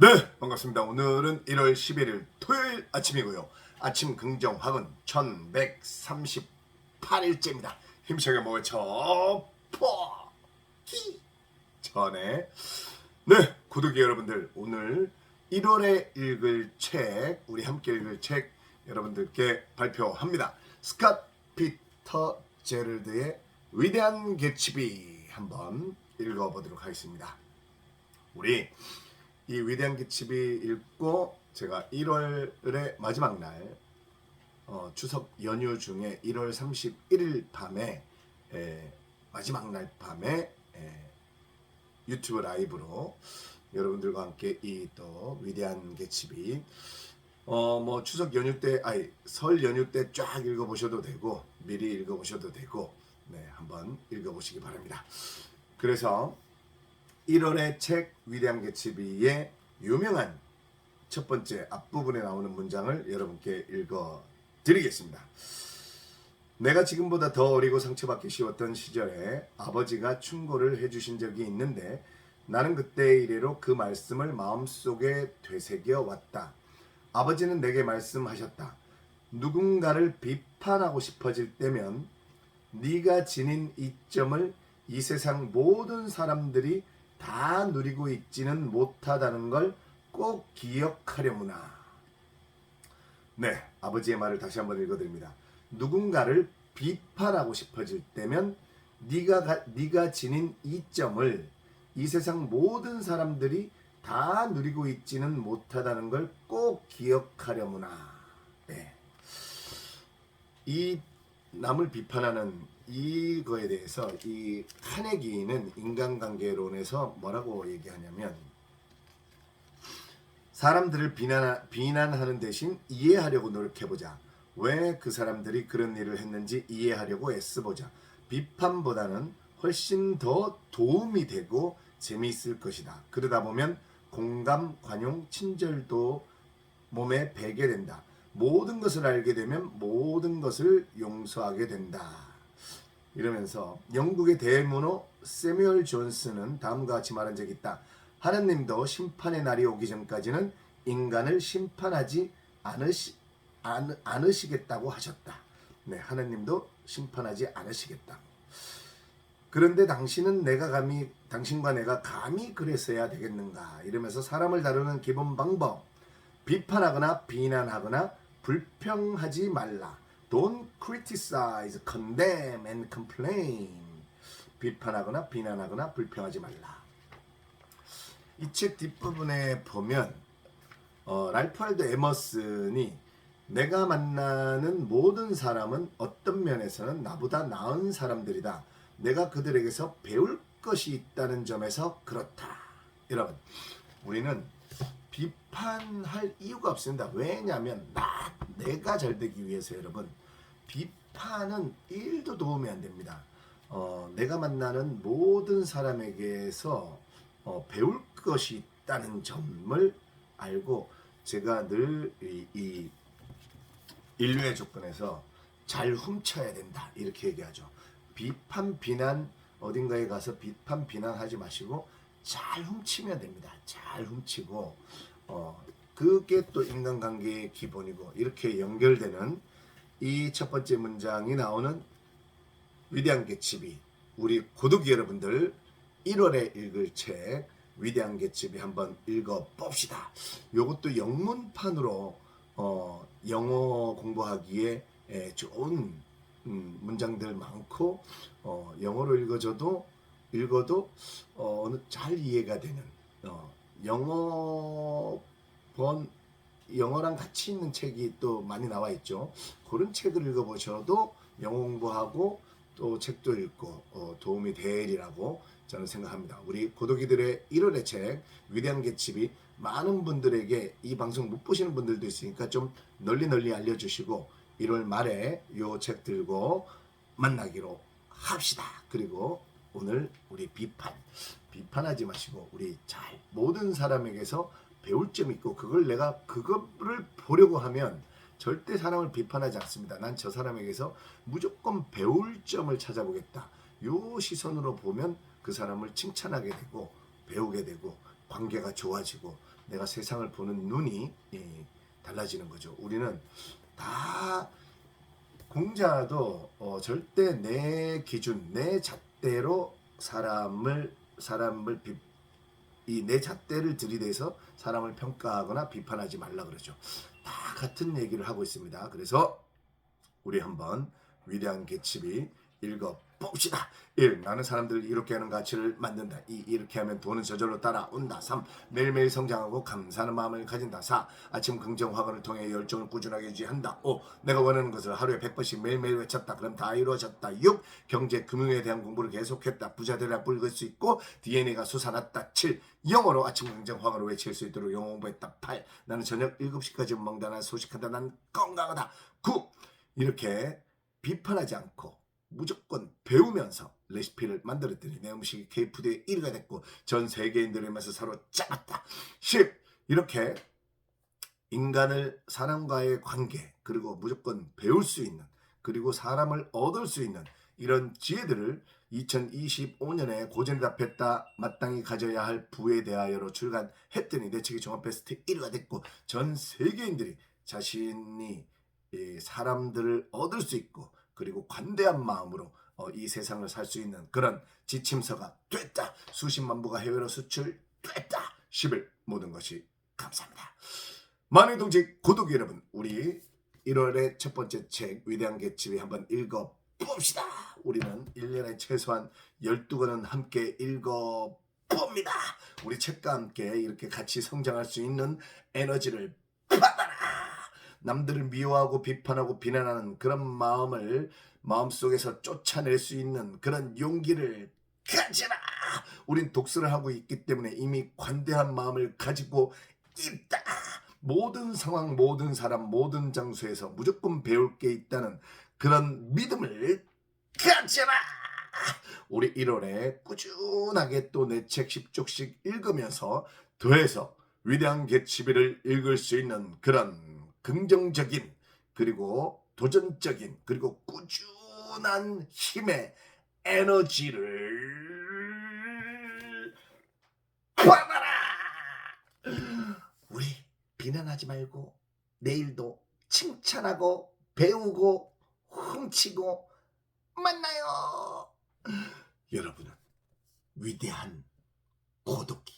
네, 반갑습니다. 오늘은 1월 11일 토요일 아침이고요. 아침 긍정 확은 1138일째입니다. 힘차게 모쳐 포기 전에 네, 구독자 여러분들 오늘 1월에 읽을 책, 우리 함께 읽을 책 여러분들께 발표합니다. 스캇 피터 제럴드의 위대한 개츠비 한번 읽어보도록 하겠습니다. 우리 이 위대한 기집이 읽고 제가 1월의 마지막 날 어, 추석 연휴 중에 1월 31일 밤에 에, 마지막 날 밤에 에, 유튜브 라이브로 여러분들과 함께 이 또 위대한 개집이 어 뭐 추석 연휴 때 아니 설 연휴 때 쫙 읽어보셔도 되고 미리 읽어보셔도 되고 네 한번 읽어보시기 바랍니다. 그래서 1월의 책 위대한 개츠비의 유명한 첫 번째 앞부분에 나오는 문장을 여러분께 읽어 드리겠습니다. 내가 지금보다 더 어리고 상처받기 쉬웠던 시절에 아버지가 충고를 해주신 적이 있는데 나는 그때 이래로 그 말씀을 마음속에 되새겨 왔다. 아버지는 내게 말씀하셨다. 누군가를 비판하고 싶어질 때면 네가 지닌 이점을 이 세상 모든 사람들이 다 누리고 있지는 못하다는 걸 꼭 기억하려무나. 네, 아버지의 말을 다시 한번 읽어드립니다. 누군가를 비판하고 싶어질 때면 네가 가- 네가 지닌 이점을 이 세상 모든 사람들이 다 누리고 있지는 못하다는 걸 꼭 기억하려무나. 네. 이 남을 비판하는 이거에 대해서 이 카네기는 인간관계론에서 뭐라고 얘기하냐면 사람들을 비난, 비난하는 대신 이해하려고 노력해보자. 왜 그 사람들이 그런 일을 했는지 이해하려고 애써보자. 비판보다는 훨씬 더 도움이 되고 재미있을 것이다. 그러다 보면 공감, 관용, 친절도 몸에 배게 된다. 모든 것을 알게 되면 모든 것을 용서하게 된다. 이러면서 영국의 대문호 세뮤얼 존스는 다음과 같이 말한 적이 있다. 하나님도 심판의 날이 오기 전까지는 인간을 심판하지 않으시, 않, 않으시겠다고 하셨다. 네, 하나님도 심판하지 않으시겠다고. 그런데 당신은 내가 감히 당신과 내가 감히 그랬어야 되겠는가 이러면서 사람을 다루는 기본 방법 비판하거나 비난하거나 불평하지 말라. Don't criticize, condemn and complain. 비판하거나 비난하거나 불평하지 말라. 이 책 뒷부분에 보면 어, 랄프 알도 에머슨이 내가 만나는 모든 사람은 어떤 면에서는 나보다 나은 사람들이다. 내가 그들에게서 배울 것이 있다는 점에서 그렇다. 여러분, 우리는 비판할 이유가 없습니다. 왜냐하면 나 내가 잘 되기 위해서 여러분 비판은 일도 도움이 안 됩니다. 어, 내가 만나는 모든 사람에게서 어, 배울 것이 있다는 점을 알고 제가 늘 이, 이 인류의 조건에서 잘 훔쳐야 된다 이렇게 얘기하죠. 비판 비난 어딘가에 가서 비판 비난하지 마시고 잘 훔치면 됩니다. 잘 훔치고 어 그게 또 인간관계의 기본이고 이렇게 연결되는 이 첫 번째 문장이 나오는 위대한 개츠비 우리 고독 여러분들 1월에 읽을 책 위대한 개츠비 한번 읽어 봅시다. 요것도 영문판으로 어, 영어 공부하기에 에, 좋은 음, 문장들 많고 어, 영어로 읽어줘도 읽어도 어, 어느 잘 이해가 되는 어, 영어 번 영어랑 같이 있는 책이 또 많이 나와 있죠. 그런 책을 읽어보셔도 영어 공부하고 또 책도 읽고 어, 도움이 되리라고 저는 생각합니다. 우리 고독이들의 1월의 책 위대한 개집이 많은 분들에게 이 방송 못 보시는 분들도 있으니까 좀 널리 널리 알려주시고 1월 말에 요 책 들고 만나기로 합시다. 그리고 오늘 우리 비판 비판하지 마시고 우리 잘 모든 사람에게서 배울 점 있고 그걸 내가 그거를 보려고 하면 절대 사람을 비판하지 않습니다. 난 저 사람에게서 무조건 배울 점을 찾아보겠다. 요 시선으로 보면 그 사람을 칭찬하게 되고 배우게 되고 관계가 좋아지고 내가 세상을 보는 눈이 예, 달라지는 거죠. 우리는 다 공자도 어, 절대 내 기준, 내 잣대 로 사람을 사람을 이내 잣대를 들이대서 사람을 평가하거나 비판하지 말라 그러죠. 다 같은 얘기를 하고 있습니다. 그래서 우리 한번 위대한 개츠비 읽어 봅시다. 1. 나는 사람들을 이렇게 하는 가치를 만든다. 2. 이렇게 하면 돈은 저절로 따라온다. 3. 매일매일 성장하고 감사하는 마음을 가진다. 4. 아침 긍정 화관을 통해 열정을 꾸준하게 유지한다. 5. 내가 원하는 것을 하루에 100번씩 매일매일 외쳤다. 그럼 다 이루어졌다. 6. 경제 금융에 대한 공부를 계속했다. 부자 되라 붉을 수 있고 DNA가 솟아났다. 7. 영어로 아침 긍정 화관을 외칠 수 있도록 영어 공부했다. 8. 나는 저녁 7시까지 먹다. 난 소식하다. 난 건강하다. 9. 이렇게 비판하지 않고 무조건 배우면서 레시피를 만들었더니 내 음식이 K푸드의 1위가 됐고 전 세계인들의 맛을 사로잡았다. 10. 이렇게 인간을 사람과의 관계 그리고 무조건 배울 수 있는 그리고 사람을 얻을 수 있는 이런 지혜들을 2025년에 고전에 답했다 마땅히 가져야 할 부에 대하여로 출간했더니 내 책이 종합 베스트 1위가 됐고 전 세계인들이 자신이 이 사람들을 얻을 수 있고 그리고 관대한 마음으로 어, 이 세상을 살 수 있는 그런 지침서가 됐다. 수십만 부가 해외로 수출됐다. 10일 모든 것이 감사합니다. 많은 동지 구독 여러분 우리 1월의 첫 번째 책 위대한 개츠비 한번 읽어 봅시다. 우리는 1년에 최소한 12권은 함께 읽어 봅니다. 우리 책과 함께 이렇게 같이 성장할 수 있는 에너지를 받아라. 남들을 미워하고 비판하고 비난하는 그런 마음을 마음속에서 쫓아낼 수 있는 그런 용기를 가져라. 우린 독서를 하고 있기 때문에 이미 관대한 마음을 가지고 있다. 모든 상황, 모든 사람, 모든 장소에서 무조건 배울 게 있다는 그런 믿음을 가져라. 우리 1월에 꾸준하게 또 내 책 10쪽씩 읽으면서 더해서 위대한 개츠비를 읽을 수 있는 그런 긍정적인 그리고 도전적인 그리고 꾸준한 힘의 에너지를 받아라. 우리 비난하지 말고 내일도 칭찬하고 배우고 훔치고 만나요. 여러분은 위대한 고독이.